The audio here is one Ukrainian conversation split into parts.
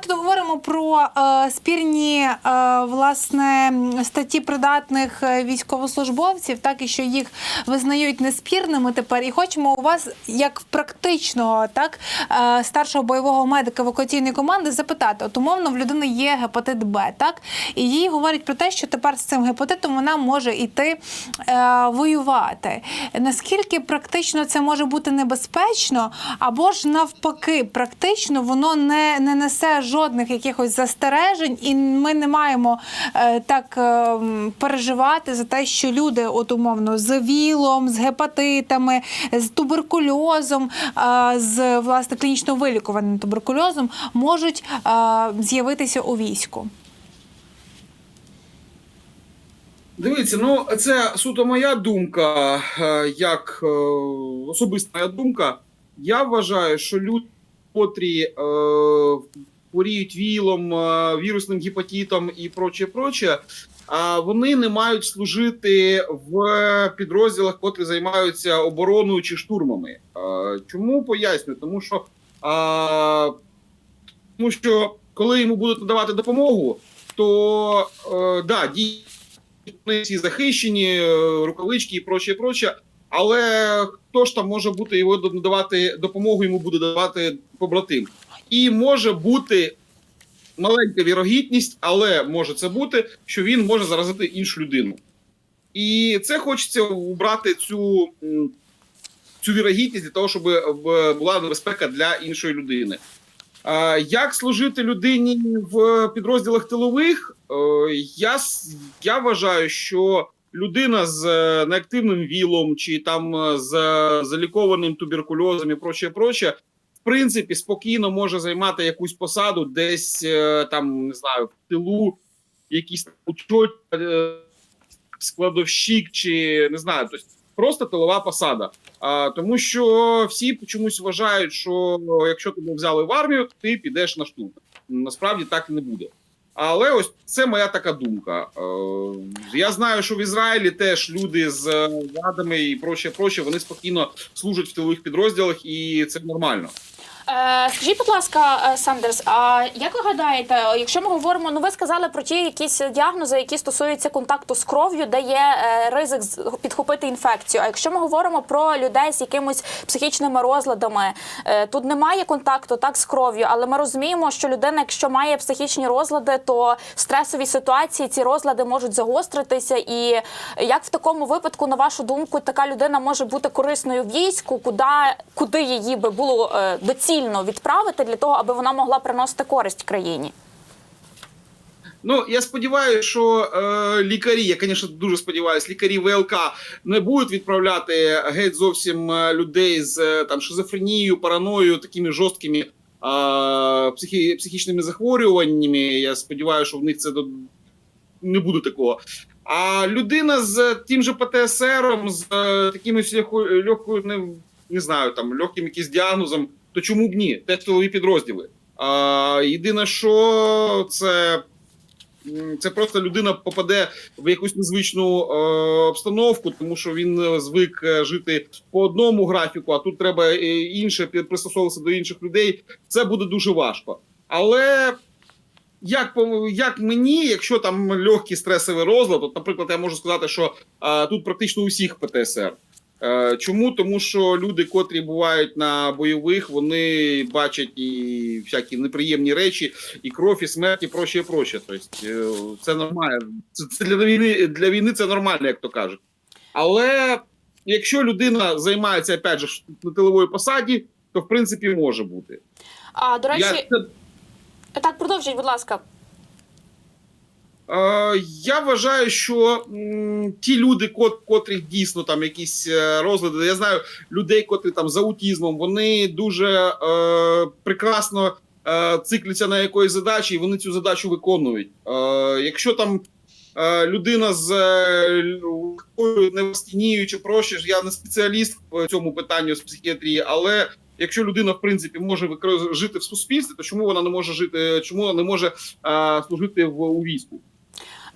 тут говоримо про е, спірні е, власне статті придатних е, військовослужбовців, так і що їх визнають неспірними тепер. І хочемо у вас, як практичного, так е, старшого бойового медика евакуаційної команди, запитати: от умовно в людини є гепатит Б, так і їй говорять про те, що тепер з цим гепатитом вона може йти е, воювати. Наскільки практично це може бути небезпечно, або ж навпаки, практично воно не, не несе жодних якихось застережень, і ми не маємо е, так е, переживати за те, що люди, от умовно, з вілом, з гепатитами, з туберкульозом, е, з власне клінічно вилікуваним туберкульозом можуть з'явитися у війську. Дивіться, ну це суто моя думка, як особиста моя думка. Я вважаю, що люди, котрі е, хворіють вілом, е, вірусним гепатитом і проче, проче, вони не мають служити в підрозділах, котрі займаються обороною чи штурмами. Е, Чому поясню? Тому що, тому що коли йому будуть надавати допомогу, то е, да, дій вони всі захищені, рукавички і проче, проче. Але хто ж там може бути його надавати допомогу, йому буде давати побратим. І може бути маленька вірогідність, але може це бути, що він може заразити іншу людину. І це хочеться убрати цю, цю вірогідність для того, щоб е, була небезпека для іншої людини. Як служити людині в підрозділах тилових? Е, Я, я вважаю, що людина з е, неактивним вілом чи там е, з е, залікованим туберкульозом і проче, проче, принципі, спокійно може займати якусь посаду десь е, там, не знаю, в тилу, якийсь учот, е, складовщик, чи не знаю, тобто просто тилова посада. А, тому що всі чомусь вважають, що якщо тебе взяли в армію, ти підеш на штурм. Насправді так і не буде. Але ось це моя така думка. Е, я знаю, що в Ізраїлі теж люди з вадами і проче, проче, вони спокійно служать в тилових підрозділах, і це нормально. Е, скажіть, будь ласка, е, Сандерс, а як ви гадаєте, якщо ми говоримо, ну ви сказали про ті якісь діагнози, які стосуються контакту з кров'ю, де є е, ризик підхопити інфекцію. А якщо ми говоримо про людей з якимись психічними розладами, тут немає контакту так з кров'ю, але ми розуміємо, що людина, якщо має психічні розлади, то в стресовій ситуації ці розлади можуть загостритися. І як в такому випадку, на вашу думку, така людина може бути корисною в війську, куди, куди її би було е, доцільно відправити для того, аби вона могла приносити користь країні? Ну я сподіваюся, що е, лікарі, я, звісно, дуже сподіваюся, лікарі ВЛК не будуть відправляти геть зовсім е, людей з е, там шизофренією, параноєю, такими жорсткими е, психі, психічними захворюваннями. Я сподіваюся, що в них це до не буде такого. А людина з тим же ПТСР, з е, такими легкою не, не знаю, там легким якимось діагнозом, то чому б ні? Теж тилові підрозділи. А, єдине, що це, це просто людина попаде в якусь незвичну е, обстановку, тому що він е, звик е, жити по одному графіку, а тут треба е, інше пристосовуватися до інших людей. Це буде дуже важко. Але як як мені, якщо там легкий стресовий розлад, от, наприклад, я можу сказати, що а, тут практично у всіх ПТСР. Е, чому? Тому що люди, котрі бувають на бойових, вони бачать і всякі неприємні речі, і кров, і смерть, і проще, і проще. Тобто е, це нормально. Це, це для війни для війни це нормально, як то кажуть. Але якщо людина займається опять же на тиловій посаді, то в принципі може бути. А до речі, Я, так продовжіть, будь ласка. Е, Я вважаю, що ті люди, кот, котрих дійсно там якісь е, розлади, я знаю людей, котрі там з аутізмом, вони дуже е, прекрасно цикляться на якоїсь задачі, і вони цю задачу виконують. Якщо там людина з е, чи проще, я не спеціаліст в цьому питанні з психіатрії, але якщо людина в принципі може жити в суспільстві, то чому вона не може жити, чому вона не може е, служити в у війську?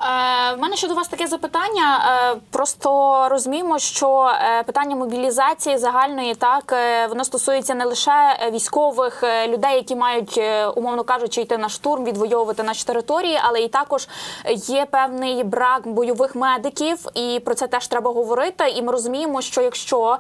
Е, в мене ще до вас таке запитання. Е, просто розуміємо, що е, питання мобілізації загальної так воно стосується не лише військових людей, які мають, умовно кажучи, йти на штурм, відвоювати наші території, але і також є певний брак бойових медиків, і про це теж треба говорити. І ми розуміємо, що якщо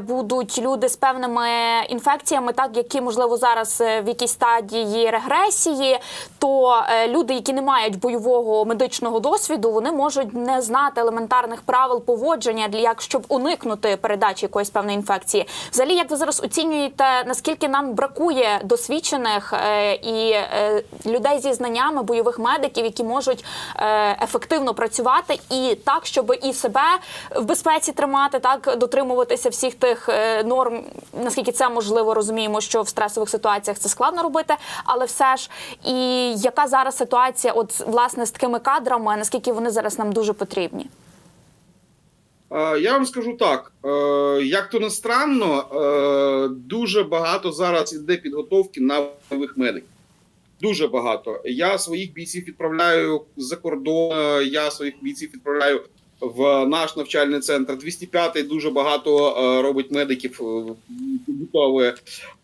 будуть люди з певними інфекціями, так які можливо зараз в якійсь стадії регресії, то люди, які не мають бойового медичного досвіду, вони можуть не знати елементарних правил поводження для як щоб уникнути передачі якоїсь певної інфекції. Взагалі, як ви зараз оцінюєте, наскільки нам бракує досвідчених е, і е, людей зі знаннями бойових медиків, які можуть е, ефективно працювати і так, щоб і себе в безпеці тримати, так дотримуватися всіх тих норм, наскільки це можливо, розуміємо, що в стресових ситуаціях це складно робити, але все ж і яка зараз ситуація, от власне з такими кадрами, наскільки вони зараз нам дуже потрібні? Е, Я вам скажу так: е, як то не странно, е, дуже багато зараз іде підготовки на нових медиків. Дуже багато. Я своїх бійців відправляю за кордон, я своїх бійців відправляю в наш навчальний центр. 205-й дуже багато робить медиків.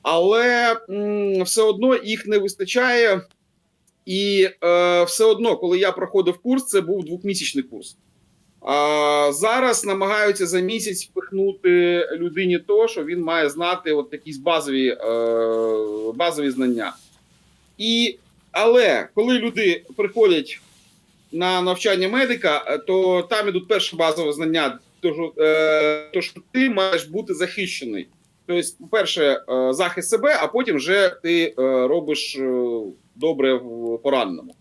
Але все одно їх не вистачає. І е, все одно, коли я проходив курс, це був двохмісячний курс. А зараз намагаються за місяць впихнути людині то, що він має знати от якісь базові, е, базові знання. І, але коли люди приходять на навчання медика, е, то там ідуть перші базові знання, то е, то, що ти маєш бути захищений. Тобто, по-перше, е, захист себе, а потім вже ти е, робиш е, добре в пораненому.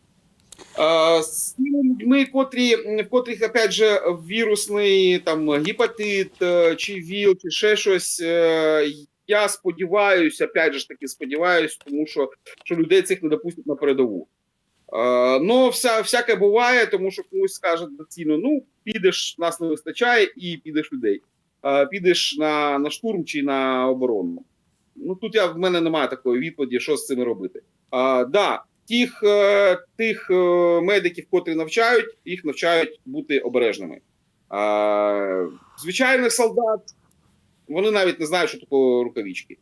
З тими людьми, котрі, в котрих, опять же, вірусний там гепатит, чи ВІЛ, чи ще щось. Я сподіваюся, опять же таки сподіваюся, тому що, що людей цих не допустять на передову. Ну, вся, всяке буває, тому що комусь скаже доцільно: ну, підеш, нас не вистачає, і підеш людей. Е, Підеш на, на штурм чи на оборону. Ну тут я в мене немає такої відповіді, що з цим робити. А, да, тих, е, тих е, медиків, котрі навчають, їх навчають бути обережними. А, звичайних солдат вони навіть не знають, що таке рукавички.